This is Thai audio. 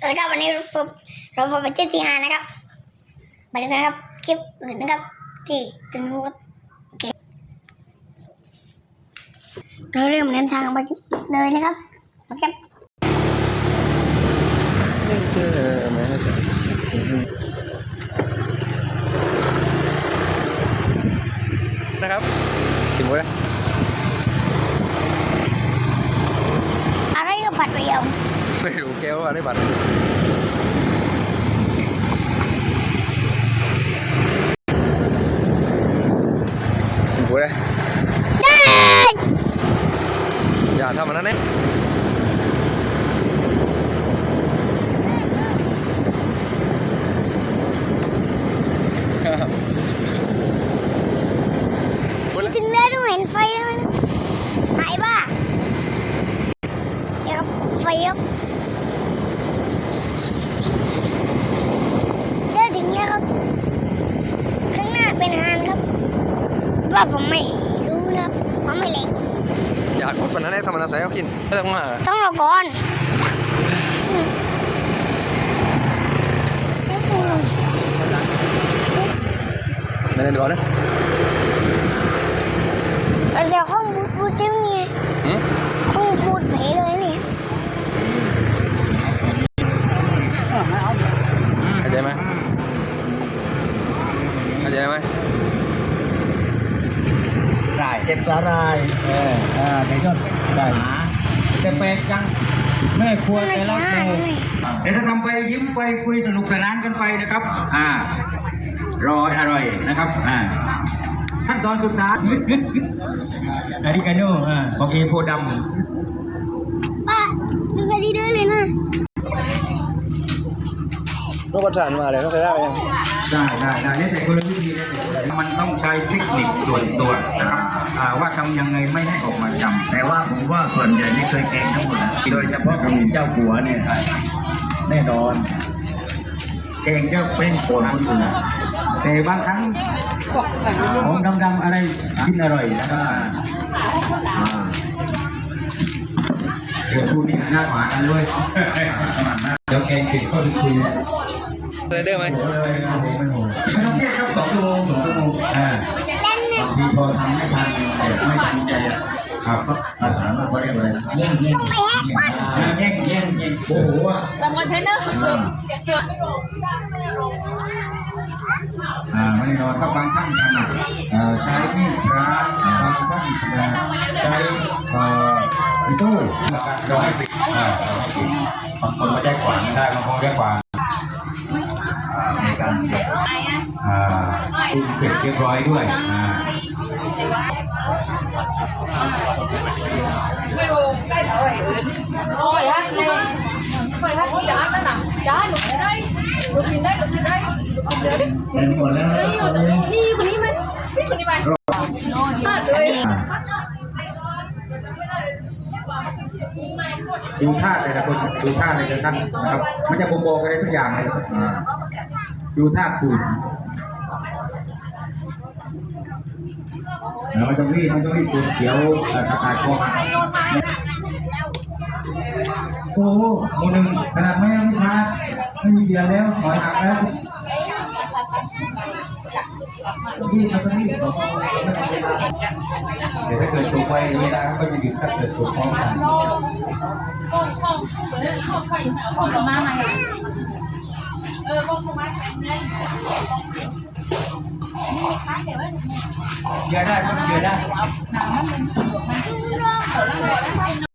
แล้วก็วันนี้เราพบเราพบกันที่ที่ห้านะครับไปดูกันนะครับคลิปอื่นนะครับที่ตรงนู้นครับโอเคเราเริ่มเดินทางไปเลยนะครับโอเคไม่เจอไหมนะครับถึงหมดแล้วอะไรก็ผัดเปรี้ยว ไม่รู้แก้วอะไรบัตรถึงหมดแล้วอย่าทำมันนั้นเนี่ยหมดแล้วถึงแล้ดูเห็นไฟแล้วนะไหนบ้าเดี๋ยวไฟยับเดินถึงแล้วครับข้างหน้าเป็นหานครับ ว่าผมไม่รู้นะครับผมไม่เล็งอยากกดมันนั้นเนี่ยทำมันนั้นใส่เอากินไม่ต้องมาต้องรอก่อนไม่ได้ดูนะเราจะห้องพูดพูดเต็มเนี่ยหืมห้องพูดเพเลยเนี่ยเข้าใจไหมเข้าใจไหมได้ เก็บสาหร่ายเอออ่าในยอดได้แต่แปลกจังแม่ครัวไม่แต่ละใช่แม่ไม่เดี๋ยวจะทำไปยิ้มไปคุยสนุกสนานกันไปนะครับ อ่ารออร่อยนะครับ อ่าขั้นตอนสุดท้ายอาริกาโน่อ่าของเอโพดป้าดูไปดีด้วยเลยนะรูปประสานมาเลยเขาใช้ได้ยังำได้ได้ได้นี่แต่คนละวิธีนะแต่ มันต้องใช้เทคนิคส่วนตัวนะครับอ่าว่าทำยังไงไม่ให้ออกมาจำแต่ว่าผมว่าส่วนใหญ่ไม่เคยแกงทั้งหมดนะโดยเฉพาะขมิ้นเจ้าหัวเนี่ยแน่นอนแกงเจ้าเป็นโปรดคนอื่นแต่บางครั้งของดำๆอะไรกินอร่อยนะครับอ่าเดี๋ยวพูดนี่หน้าหวานกันด้วย เดี๋ยวแกงเสร็จก็ไปคุย ไรเดอร์ไหมไม่ต้องเรียกครับสองชั่วโมงสองชั่วโมงอ่าเล่นเนี่ยบางทีพอทำไม่ทันไม่ทันใจอะครับก็ภาษาเราเขาเรียกอะไรนะแย่งแย่งไปแฮกมันแย่งแย่งแย่งโอ้โหอะ làm con thế nữa อ่าไม่นอนก็บางท่านถนัดอ่ใช้มีดพระบางท่านถนัดใช้เอ่อตู้ราให้ปิดอ่าเราให้ปิดบางคนก็ใช้ขวานได้บางคนใช้ขวาน อ่าคุณเก็บเรียบร้อยด้วยอ่าไม่รู้ได้เท่าไหร่เอิญโอ้ยฮัทเลยโอ้ยฮัทโอ้ยอย่าฮัทนั่นน่ะจ้าหนูกินได้หนูกินได้หนูกินได้หนูกินได้เป็นหมดแล้วนะนี่อยู่ตอนนี้นี่คนนี้ไหมนี่คนนี้ไหมฮัทเลยดูท่าแต่ละคนดูท่าในแต่ละท่านนะครับมันจะบ่งบอกอะไรทุกอย่างเลยอ่า ดูท่าขูดแล้วมันจะรีดมันจะรีดตัวเขียวอ่าสะอาดคอโอ้โหโมหนึ่งขนาดไม่ยังไม่ทาไม่มีเบียร์แล้วหอยหักแล้วรีดมันจะรีดเดี๋ยวถ้าเกิดถูกไว้ไม่ได้ก็จะหยุดถ้าเกิดถูกพร้อมกัน เดี๋ยวได้ครับเยอะไดี๋ยวได้